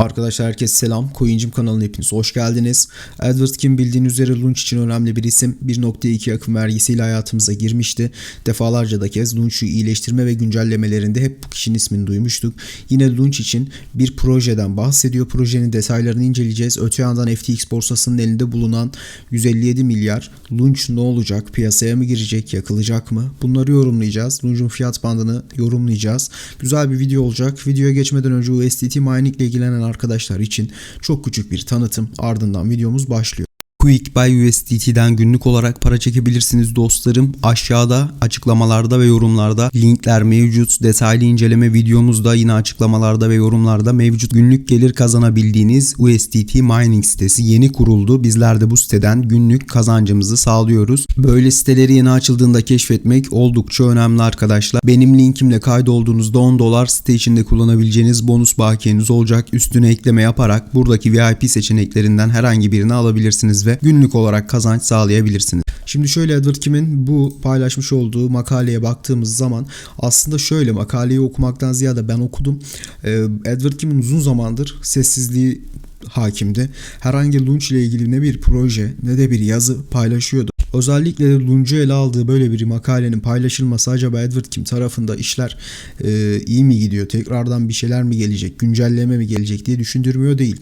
Arkadaşlar herkese selam. Coincim kanalına hepiniz hoş geldiniz. Edward Kim bildiğiniz üzere Lunch için önemli bir isim. 1.2 akım vergisiyle hayatımıza girmişti. Defalarca da kez Lunch'u iyileştirme ve güncellemelerinde hep bu kişinin ismini duymuştuk. Yine Lunch için bir projeden bahsediyor. Projenin detaylarını inceleyeceğiz. Öte yandan FTX borsasının elinde bulunan 157 milyar Lunch ne olacak? Piyasaya mı girecek? Yakılacak mı? Bunları yorumlayacağız. Lunch'un fiyat bandını yorumlayacağız. Güzel bir video olacak. Videoya geçmeden önce USDT mining ile ilgilenen arkadaşlar için çok küçük bir tanıtım ardından videomuz başlıyor. Quick Buy USDT'den günlük olarak para çekebilirsiniz dostlarım. Aşağıda açıklamalarda ve yorumlarda linkler mevcut. Detaylı inceleme videomuz da yine açıklamalarda ve yorumlarda mevcut. Günlük gelir kazanabildiğiniz USDT mining sitesi yeni kuruldu. Bizler de bu siteden günlük kazancımızı sağlıyoruz. Böyle siteleri yeni açıldığında keşfetmek oldukça önemli arkadaşlar. Benim linkimle kaydolduğunuzda 10 dolar site içinde kullanabileceğiniz bonus bakiyeniz olacak. Üstüne ekleme yaparak buradaki VIP seçeneklerinden herhangi birini alabilirsiniz ve günlük olarak kazanç sağlayabilirsiniz. Şimdi şöyle Edward Kim'in bu paylaşmış olduğu makaleye baktığımız zaman aslında şöyle makaleyi okumaktan ziyade ben okudum. Ee, Edward Kim'in uzun zamandır sessizliği hakimdi. Herhangi Lunch ile ilgili ne bir proje ne de bir yazı paylaşıyordu. Özellikle de Lunch'u ele aldığı böyle bir makalenin paylaşılması acaba Edward Kim tarafında işler e, iyi mi gidiyor? Tekrardan bir şeyler mi gelecek? Güncelleme mi gelecek diye düşündürmüyor değil.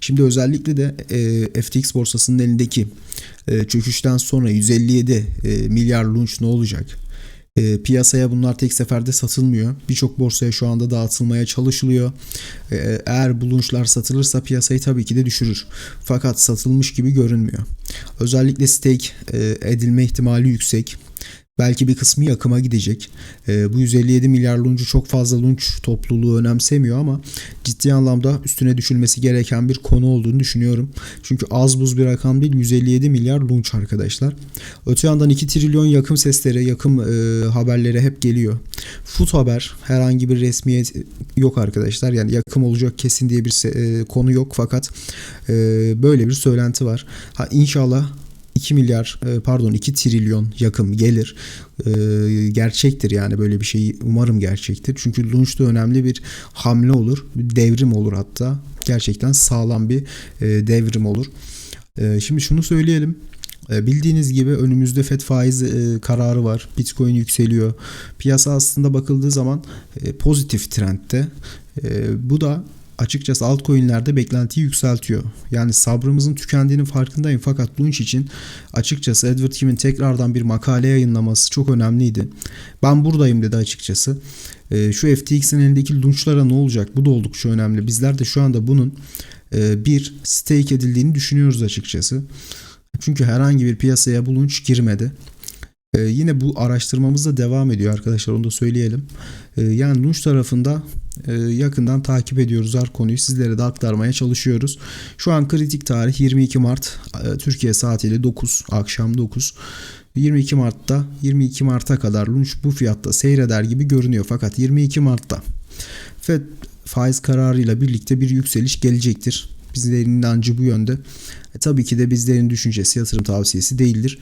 Şimdi özellikle de e, FTX borsasının elindeki e, çöküşten sonra 157 e, milyar Lunch ne olacak? E, piyasaya bunlar tek seferde satılmıyor. Birçok borsaya şu anda dağıtılmaya çalışılıyor. E, eğer bulunçlar satılırsa piyasayı tabii ki de düşürür. Fakat satılmış gibi görünmüyor. Özellikle stake e, edilme ihtimali yüksek. Belki bir kısmı yakıma gidecek. E, bu 157 milyar luncu çok fazla lunç topluluğu önemsemiyor ama ciddi anlamda üstüne düşülmesi gereken bir konu olduğunu düşünüyorum. Çünkü az buz bir rakam değil 157 milyar lunç arkadaşlar. Öte yandan 2 trilyon yakım sesleri, yakım e, haberleri hep geliyor. Food haber herhangi bir resmiyet yok arkadaşlar. Yani yakım olacak kesin diye bir e, konu yok fakat e, böyle bir söylenti var. Ha inşallah 2 milyar e, pardon 2 trilyon yakım gelir. Gerçektir yani böyle bir şey umarım gerçektir. Çünkü Lunch da önemli bir hamle olur. Bir devrim olur hatta. Gerçekten sağlam bir devrim olur. Şimdi şunu söyleyelim. E, Bildiğiniz gibi önümüzde FED faiz e, kararı var. Bitcoin yükseliyor. Piyasa aslında bakıldığı zaman e, pozitif trendte. Bu da açıkçası altcoin'lerde beklentiyi yükseltiyor. Yani sabrımızın tükendiğinin farkındayım fakat Lunch için açıkçası Edward Kim'in tekrardan bir makale yayınlaması çok önemliydi. Ben buradayım dedi açıkçası. Şu FTX'in elindeki Lunch'lara ne olacak? Bu da oldukça önemli. Bizler de şu anda bunun bir stake edildiğini düşünüyoruz açıkçası. Çünkü herhangi bir piyasaya bu Lunch girmedi. Ee, yine bu araştırmamız da devam ediyor arkadaşlar onu da söyleyelim. Ee, yani Lunch tarafında e, yakından takip ediyoruz her konuyu sizlere de aktarmaya çalışıyoruz. Şu an kritik tarih 22 Mart e, Türkiye saatiyle 9 akşam 9. 22 Mart'ta 22 Mart'a kadar Lunch bu fiyatta seyreder gibi görünüyor fakat 22 Mart'ta FED faiz kararıyla birlikte bir yükseliş gelecektir. Bizlerin inancı bu yönde. E, tabii ki de bizlerin düşüncesi yatırım tavsiyesi değildir.